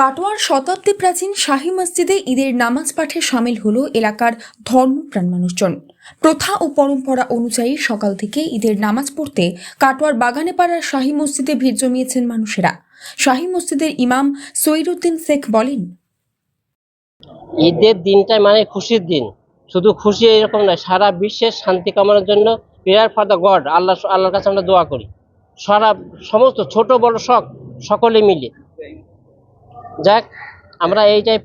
কাটোয়ার শতাব্দী প্রাচীন শাহী মসজিদে ঈদের নামাজ পাঠে সামিল হলো এলাকার ধর্মপ্রাণ মানুষজন। প্রথা ও পরম্পরা অনুযায়ী সকাল থেকে ঈদের নামাজ পড়তে কাটোয়ার বাগানে পাড়ার শাহী মসজিদে ভিড় জমিয়েছেন মানুষেরা। শাহী মসজিদের ইমাম সৈরুদ্দিন শেখ বলেন, ঈদের দিনটাই মানে খুশির দিন। শুধু খুশি এরকম নয়, সারা বিশ্বের শান্তি কামনার জন্য prayer for the God, Allah, আল্লাহর কাছে আমরা দোয়া করি। সারা, সমস্ত ছোট বড় শখ সকলে মিলে। যাক আমরা এইটাই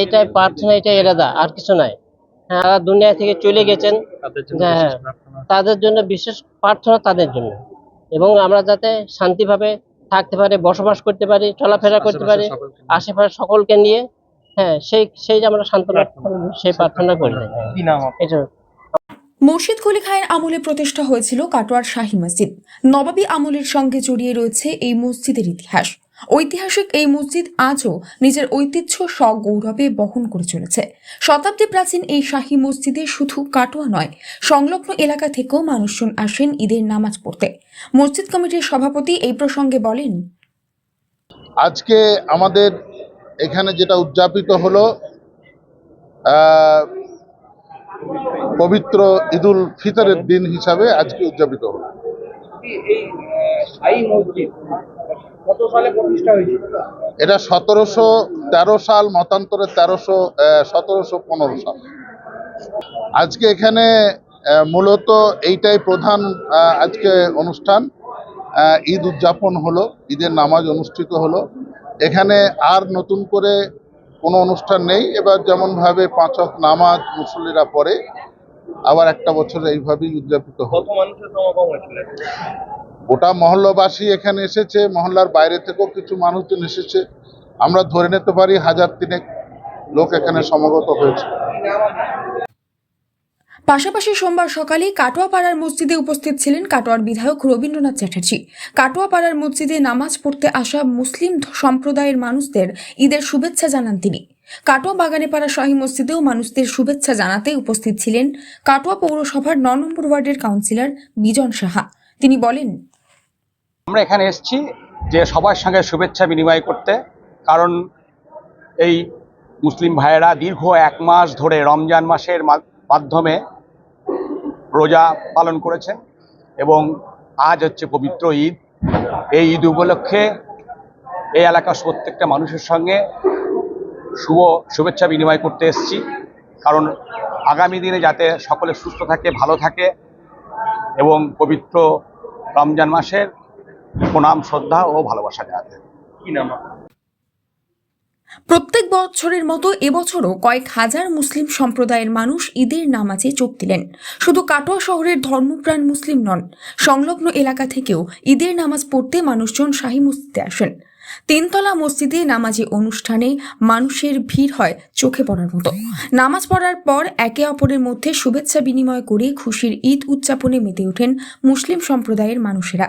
এইটাই প্রার্থনা এটাই এরাদা আর কিছু নাই। হ্যাঁ দুনিয়া থেকে চলে গেছেন। হ্যাঁ তাদের জন্য বিশেষ প্রার্থনা তাদের জন্য। এবং আমরা যাতে শান্তিভাবে থাকতে পারি বসবাস করতে পারি চলাফেরা করতে পারি আশেপাশে সকলকে নিয়ে হ্যাঁ সেই সেই যে আমরা সান্ত্বনা সেই প্রার্থনা করি। এটা মুর্শিদ কুলি খায়ের আমলে প্রতিষ্ঠা হয়েছিল কাটোয়ার শাহী মসজিদ। নবাবী আমলের সঙ্গে জড়িয়ে রয়েছে এই মসজিদের ইতিহাস। ঐতিহাসিক এই মসজিদ আজও নিজের ঐতিহ্য সগৌরবে বহন করে চলেছে। শতাব্দী প্রাচীন এই শাহী মসজিদে শুধু কাটোয়া নয় সংলগ্ন এলাকা থেকেও মানুষজন আসেন ঈদের নামাজ পড়তে। মসজিদ কমিটির সভাপতি এই প্রসঙ্গে বলেন আজকে আমাদের এখানে যেটা উদযাপিত হলো আহ, পবিত্র ঈদুল ফিতরের দিন হিসাবে আজকে উদযাপিত হলো। এই সাই মসজিদ কত সালে প্রতিষ্ঠা হয়েছিল? এটা সতেরোশো তেরো সাল মতান্তরে তেরোশো সতেরোশো পনেরো সাল। আজকে এখানে মূলত এইটাই প্রধান আজকে অনুষ্ঠান। ঈদ উদযাপন হলো ঈদের নামাজ অনুষ্ঠিত হলো। এখানে আর নতুন করে কোনো অনুষ্ঠান নেই। এবার যেমনভাবে পাঁচক নামাজ মুসল্লিরা পড়ে আবার একটা বছর এইভাবেই উদযাপিত হলো। গোটা মহল্লাবাসী এখানে এসেছে, মহল্লার বাইরে থেকেও কিছু মানুষজন এসেছে। আমরা ধরে নিতে পারি হাজার তিনেক লোক এখানে সমাগত হয়েছে। পাশাপাশি সোমবার সকালে কাটোয়াপাড়ার মসজিদে উপস্থিত ছিলেন কাটোয়ার বিধায়ক রবীন্দ্রনাথ চ্যাটার্জি। কাটোয়াপাড়ার মসজিদে নামাজ পড়তে আসা মুসলিম সম্প্রদায়ের মানুষদের ঈদের শুভেচ্ছা জানান তিনি। কাটোয়া বাগানেপাড়া শাহী মসজিদেও মানুষদের শুভেচ্ছা জানাতে উপস্থিত ছিলেন কাটোয়া পৌরসভার ন নম্বর ওয়ার্ডের কাউন্সিলর বিজন সাহা। তিনি বলেন আমরা এখানে এসেছি যে সবার সঙ্গে শুভেচ্ছা বিনিময় করতে, কারণ এই মুসলিম ভাইয়েরা দীর্ঘ এক মাস ধরে রমজান মাসের মাধ্যমে রোজা পালন করেছেন এবং আজ হচ্ছে পবিত্র ঈদ। এই ঈদ উপলক্ষে এই এলাকার প্রত্যেকটা মানুষের সঙ্গে শুভ শুভেচ্ছা বিনিময় করতে এসেছি, কারণ আগামী দিনে যাতে সকলে সুস্থ থাকে, ভালো থাকে এবং পবিত্র রমজান মাসের প্রণাম শ্রদ্ধা ও ভালোবাসা জানাতে কি নাম প্রত্যেক বছরের মতো এবছরও কয়েক হাজার মুসলিম সম্প্রদায়ের মানুষ ঈদের নামাজে যোগ দিলেন। শুধু কাটোয়া শহরের ধর্মপ্রাণ মুসলিম নন সংলগ্ন এলাকা থেকেও ঈদের নামাজ পড়তে মানুষজন শাহী মসজিদে আসেন। তিনতলা মসজিদে নামাজি অনুষ্ঠানে মানুষের ভিড় হয় চোখে পড়ার মতো। নামাজ পড়ার পর একে অপরের মধ্যে শুভেচ্ছা বিনিময় করে খুশির ঈদ উদযাপনে মেতে ওঠেন মুসলিম সম্প্রদায়ের মানুষেরা।